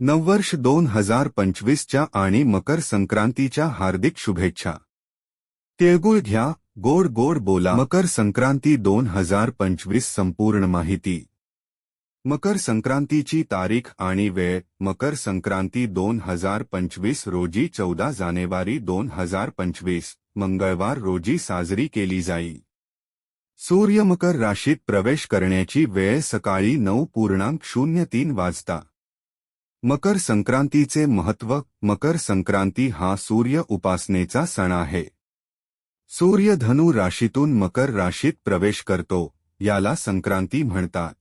नववर्ष दोन हज़ार पंचवीसच्या आणि मकर संक्रांतीच्या हार्दिक शुभेच्छा. तिळगुळ घ्या, गोड गोड बोला. मकर संक्रांती दोन हज़ार पंचवीस संपूर्ण माहिती. मकर संक्रांतीची तारीख आणि वेळ. मकर संक्रांती दोन हज़ार पंचवीस रोजी चौदा जानेवारी दोन हज़ार पंचवीस. मंगळवार रोजी साजरी केली जाईल सूर्य मकर राशीत प्रवेश करण्याची वेळ सकाळी नऊ पूर्णांक शून्य तीन वाजता. मकर संक्रांतीचे महत्त्व मकर संक्रांती हा सूर्य उपासनेचा सण आहे. सूर्य धनु राशीतून मकर राशीत प्रवेश करतो याला संक्रांती म्हणतात.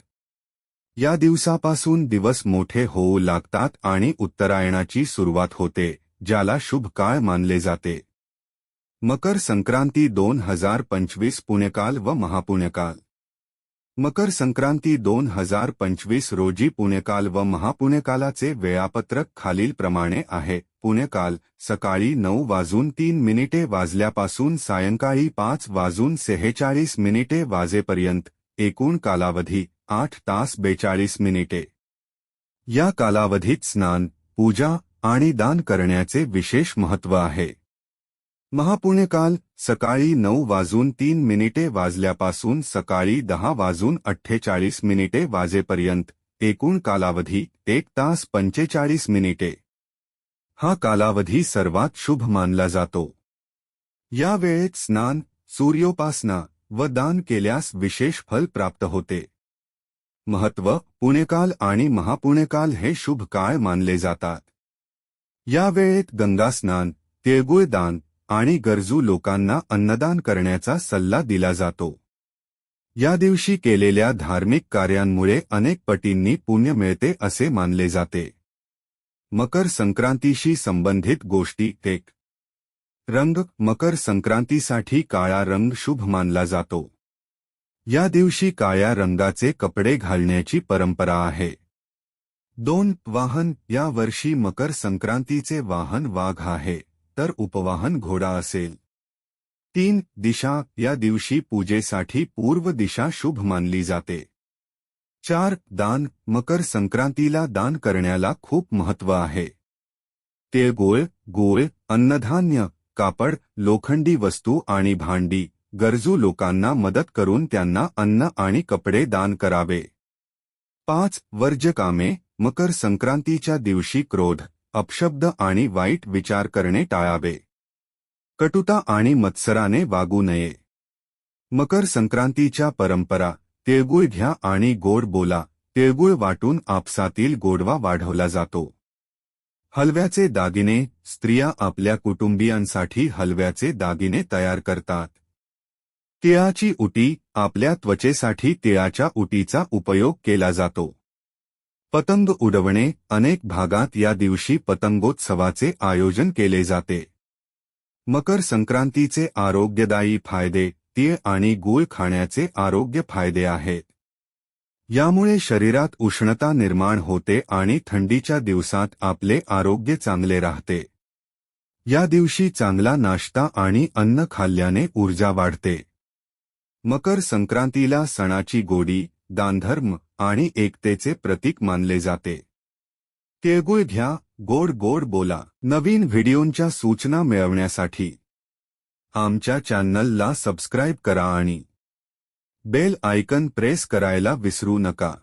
या दिवसापासून दिवस मोठे होऊ लागतात आणि उत्तरायणाची सुरुवात होते ज्याला शुभ काळ मानले जाते. मकर संक्रांती दोन हजार पंचवीस पुण्यकाल व महापुण्यकाल मकर संक्रांती दोन हजार पंचवीस रोजी पुण्यकाल व महापुण्यकालाचे वेळापत्रक खालीलप्रमाणे आहे. पुण्यकाल सकाळी नऊ वाजून तीन मिनिटे वाजल्यापासून सायंकाळी पाच वाजून सेहेचाळीस मिनिटे वाजेपर्यंत एकूण कालावधी आठ तास बेचाळीस मिनिटे. या कालावधीत स्नान पूजा आणि दान करण्याचे विशेष महत्त्व आहे. महापुण्यकाल सकाळी नऊ वाजून तीन मिनिटे वाजल्यापासून सकाळी दहा वाजून अठ्ठेचाळीस मिनिटे वाजेपर्यंत एकूण कालावधी एक तास पंचेचाळीस मिनिटे. हा कालावधी सर्वात शुभ मानला जातो. या वेळेत स्नान सूर्योपासना व दान केल्यास विशेष फल प्राप्त होते. महत्त्व पुणेकाल आणि महापुणेकाल हे शुभ काळ मानले जातात. या वेळेत गंगास्नान तिळगुळ दान आणि गरजू लोकांना अन्नदान करण्याचा सल्ला दिला जातो. या दिवशी केलेल्या धार्मिक कार्यांमुळे अनेक पटींनी पुण्य मिळते असे मानले जाते. मकर संक्रांतीशी संबंधित गोष्टी एक. रंग मकर संक्रांतीसाठी काळा रंग शुभ मानला जातो. या दिवशी काळ्या रंगाचे कपडे घालण्याची परंपरा आहे. दोन वाहन या वर्षी मकर संक्रांतीचे वाहन वाघ आहे. तर उपवाहन घोडा असेल. तीन दिशा या दिवशी पूजेसाठी पूर्व दिशा शुभ मानली जाते. चार दान मकर संक्रांतीला दान करण्याला खूप महत्त्व आहे. तिळगुळ गोळ अन्नधान्य कापड लोखंडी वस्तू आणि भांडी गरजू लोकांना मदत करून त्यांना अन्न आणि कपडे दान करावे. पाच वर्जकामे मकर संक्रांतीच्या दिवशी क्रोध. अपशब्द आणि वाईट विचार करणे टाळावे. कटुता आणि मत्सराने वागू नये. मकर संक्रांतीच्या परंपरा तिळगुळ घ्या आणि गोड बोला तिळगुळ वाटून आपसातील गोडवा वाढवला जातो. हलव्याचे दागिने स्त्रिया आपल्या कुटुंबियांसाठी हलव्याचे दागिने तयार करतात. तिळाची उटी आपल्या त्वचेसाठी तिळाच्या उटीचा उपयोग केला जातो. पतंग उडवणे अनेक भागात या दिवशी पतंगोत्सवाचे आयोजन केले जाते. मकर संक्रांतीचे आरोग्यदायी फायदे तीळ आणि गूळ खाण्याचे आरोग्य फायदे आहेत. यामुळे शरीरात उष्णता निर्माण होते आणि थंडीच्या दिवसात आपले आरोग्य चांगले राहते. या दिवशी चांगला नाश्ता आणि अन्न खाल्ल्याने ऊर्जा वाढते. मकर संक्रांतीला सणाची गोडी दानधर्म आणि एकतेचे प्रतीक मानले जाते. तिळगुळ घ्या गोड गोड बोला नवीन व्हिडिओंच्या सूचना मिळवण्यासाठी. आमच्या चॅनलला सबस्क्राईब करा आणि बेल आयकन प्रेस करायला विसरू नका.